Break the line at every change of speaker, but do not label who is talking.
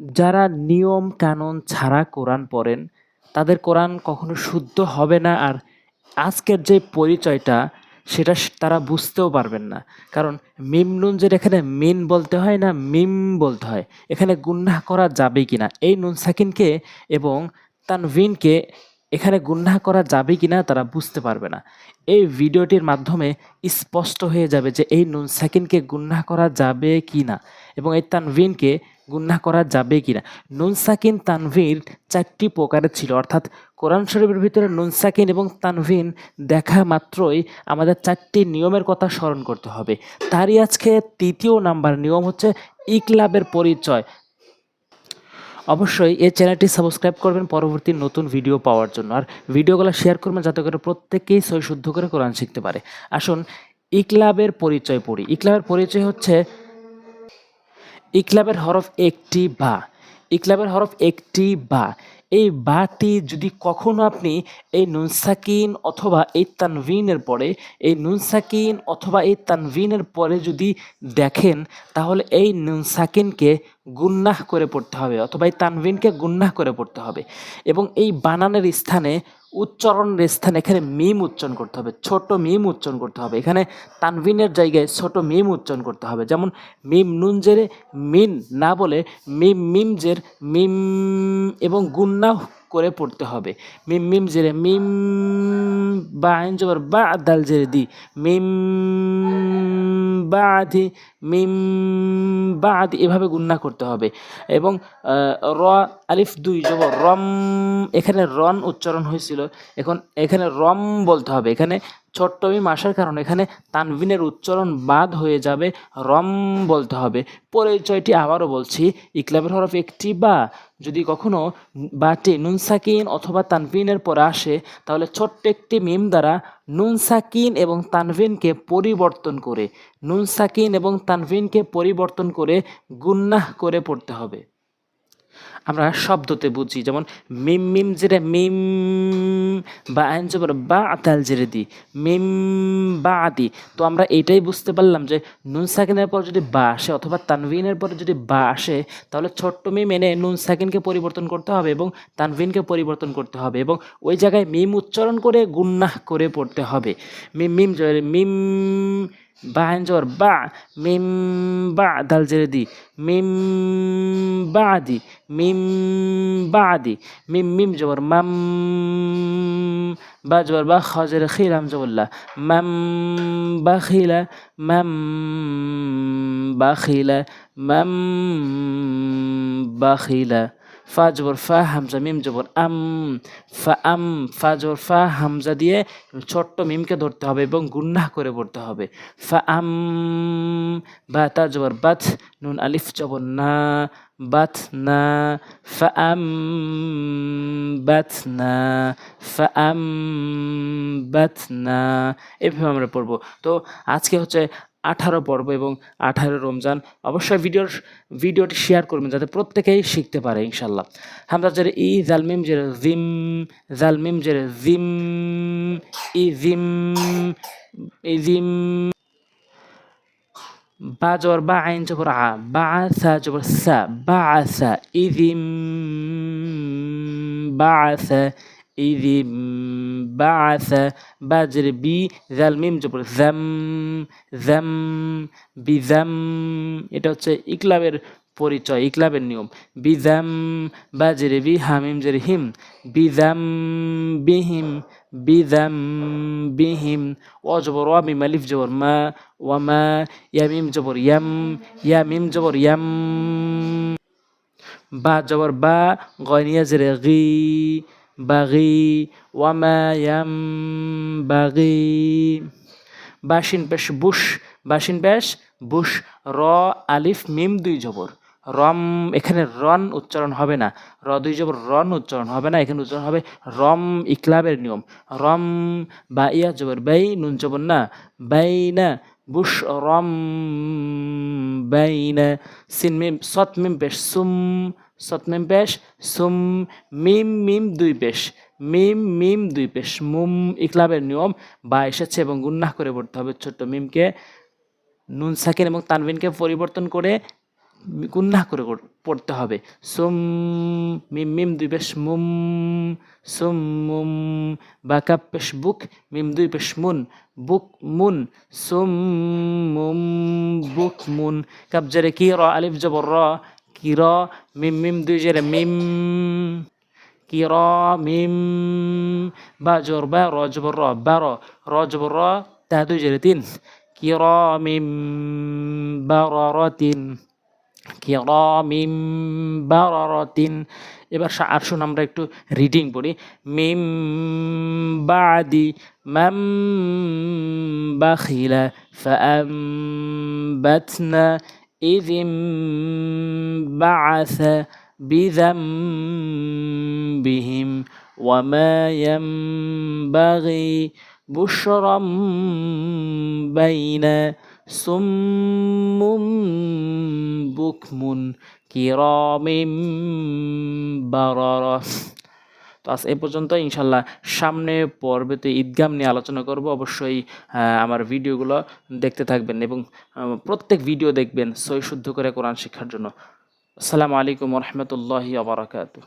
যারা নিয়ম কানুন ছাড়া কোরআন পড়েন, তাদের কোরআন কখনো শুদ্ধ হবে না আর আজকের যে পরিচয়টা, সেটা তারা বুঝতেও পারবেন না। কারণ মিম নুন এখানে মিন বলতে হয় না, মিম বলতে হয়। এখানে গুন্না করা যাবে কি না এই নুন সাকিনকে এবং তানভিনকে এখানে গুন্নাহ করা যাবে কি না তারা বুঝতে পারবে না। এই ভিডিওটির মাধ্যমে স্পষ্ট হয়ে যাবে যে এই নুন সাকিনকে গুন্নাহ করা যাবে কি না এবং এই তানভিনকে গুন্নাহ করা যাবে কিনা। নুন সাকিন, তানভির চারটি প্রকারের ছিল। অর্থাৎ কোরআন শরীফের ভিতরে নুন সাকিন এবং তানভিন দেখা মাত্রই আমাদের চারটি নিয়মের কথা স্মরণ করতে হবে। তারই আজকে তৃতীয় নাম্বার নিয়ম হচ্ছে ইকলাবের পরিচয়। অবশ্যই এই চ্যানেলটি সাবস্ক্রাইব করবেন পরবর্তী নতুন ভিডিও পাওয়ার জন্য। আর ভিডিওগুলো শেয়ার করবেন যাতে করে প্রত্যেকেই সই শুদ্ধ করে কোরআন শিখতে পারে। আসুন, ইকলাবের পরিচয় পড়ি। ইকলাবের পরিচয় হচ্ছে ইকলাবের হরফ একটি বা। ইকলাবের হরফ একটি বা। এই বাটি যদি কখনো আপনি এই নুনসাকিন অথবা এই তানভিনের পরে, এই নুনসাকিন অথবা এই তানভিনের পরে যদি দেখেন, তাহলে এই নুনসাকিনকে গুন্নাহ করে পড়তে হবে অথবা এই তানভিনকে গুন্নাহ করে পড়তে হবে। এবং এই বানানের স্থানে উচ্চারণের স্থানে, এখানে মিম উচ্চারণ করতে হবে, ছোট মিম উচ্চারণ করতে হবে, এখানে তানভিনের জায়গায় ছোট মিম উচ্চারণ করতে হবে, যেমন মিম নুন জেরে মিন না বলে মিম মিম জের মিম এবং গুন্না করে পড়তে হবে, মিম মিম জেরে মিম বা আইন জবর বা দাল জেরে দি, মিম বা আধি মিম বা আদি এভাবে গুন্না করতে হবে। এবং র, আলিফ দুই যব রম, এখানে রন উচ্চারণ হয়েছিল, এখন এখানে রম বলতে হবে। এখানে ছোট্ট মিম আসার কারণে এখানে তানভিনের উচ্চারণ বাদ হয়ে যাবে রম বলতে হবে। পরিচয়টি আবারও বলছি, ইকলাবের হরফ একটি বা। যদি কখনো বাটি নুন সাকিন অথবা তানভিনের পরে আসে, তাহলে ছোট্ট একটি মিম দ্বারা নুন সাকিন এবং তানভিনকে পরিবর্তন করে, নুন সাকিন এবং তানভিনকে পরিবর্তন করে গুন্নাহ করে পড়তে হবে। আমরা শব্দতে বুঝি, যেমন মিম মিম জেরে, মিম, বা আইন জবর, বা আতাল জেরে দি, মিম, বা আদি। তো আমরা এটাই বুঝতে পারলাম যে নুন সাকিনের পর যদি বা আসে অথবা তানভিনের পরে যদি বা আসে, তাহলে ছোট্ট মিম এনে নুন সাকিনকে পরিবর্তন করতে হবে এবং তানভিনকে পরিবর্তন করতে হবে এবং ওই জায়গায় মিম উচ্চারণ করে গুন্নাহ করে পড়তে হবে। মিম মিম জেরে মিম, বা আইন জবর, বা, মিম, বা দাল জেরে দি, মিম বাদি মিম বাদি, মিম মিম জবর, মাম বা জবর, বা খজের খিলাম জবল্লা মাম বাখিলা মাম বা খিলা, মাম বাখিলা ফা জবর ফা হামজা মিম জবর আম ফা আম ফা জবর ফা হামজা দিয়ে ছোট্ট মিমকে ধরতে হবে এবং গুন্নাহ করে পড়তে হবে। ফা আম বা তা জবর বাত নুন আলিফ জবর না বাত না ফা আম বাত না ফা আম বাত না এভাবে আমরা পড়ব। তো আজকে হচ্ছে আঠারো পর্ব এবং আঠারো রমজান। অবশ্যই ভিডিওর ভিডিওটি শেয়ার করবেন যাতে প্রত্যেকেই শিখতে পারে ইনশাল্লাহ হামজা জেরে ই জালমিম জেরে জিম জালমিম জেরে জিম, ই জিম ই জিম। বা জবর বা আইন, জবর আ, বা সা, জবর সা, বা সা ইদিম বা সা সা বা জেরে বি জাল মিম জবর জাম জাম বিজাম এটা হচ্ছে ইকলাবের পরিচয় ইকলাবের নিয়ম। বিজাম বা জেরে বি, হামিম জেরে হিম। বিজাম বিহিম বিজাম বিহিম। ও জবর ওয়া মিম আলিফ জবর মা ওয়ামা ইয়া মিম জবর ইয়াম, ইয়া মিম জবর ইয়াম। বা জবর বা গনিয়া জেরে গি। বাগি ওয়ামায়াম বাগি বাসিন পেশ বুশ, বাসিন পেশ বুশ, র, আলিফ, মিম দুই জবর। রম, এখানে রন উচ্চারণ হবে না। র দুই জবর, রন উচ্চারণ হবে না। এখানে উচ্চারণ হবে রম, ইকলাবের নিয়ম। রম বা ইয়া জবর বাই নুন জবর না। বাই না বুশ রম বাই না সিন মিম, সৎ মিম পেশ সুম, সৎ মিম পেশ সুম, মিম মিম দুই পেশ মিম মিম দুই পেশ মুম ইকলাবের নিয়ম, বা এসেছে এবং গুন্নাহ করে পড়তে হবে ছোট্ট মিমকে। নুন সাকিন এবং তানভিনকে পরিবর্তন করে গুন্না করে পড়তে হবে। সুম, মিম মিম দুই পেশ মুম, সুম, মুম বা কাপ পেশ বুক, মিম দুই পেশ মুন, বুক মুন, সুম, মুম, বুক মুন। কাপ জেরে কি র, আলিফ জবর র, কি র, মিম মিম দুই জেরে মিম কিরামিম বা জবর বা র, জবর র, বা র র, জবর র, তা দুই জেরে তিন। কি র, মিম, বা র র বারারাতিন কিরামিম বারারাতিন এবার সা- আসুন আমরা একটু রিডিং পড়ি মিম বাদি মাম বাখিলা فأنبتنا إذ انبعث بذنبهم وما ينبغي بشرا بين সুমুম বুকমুন কিরমিম বারর। তো আজ এ পর্যন্ত ইনশাল্লাহ সামনে পর্বেতে ঈদগাম নিয়ে আলোচনা করব। অবশ্যই আমার ভিডিওগুলো দেখতে থাকবেন এবং প্রত্যেক ভিডিও দেখবেন সই শুদ্ধ করে কোরআন শিক্ষার জন্য। আসসালামু আলাইকুম রহমতুল্লাহি আবরাকাতু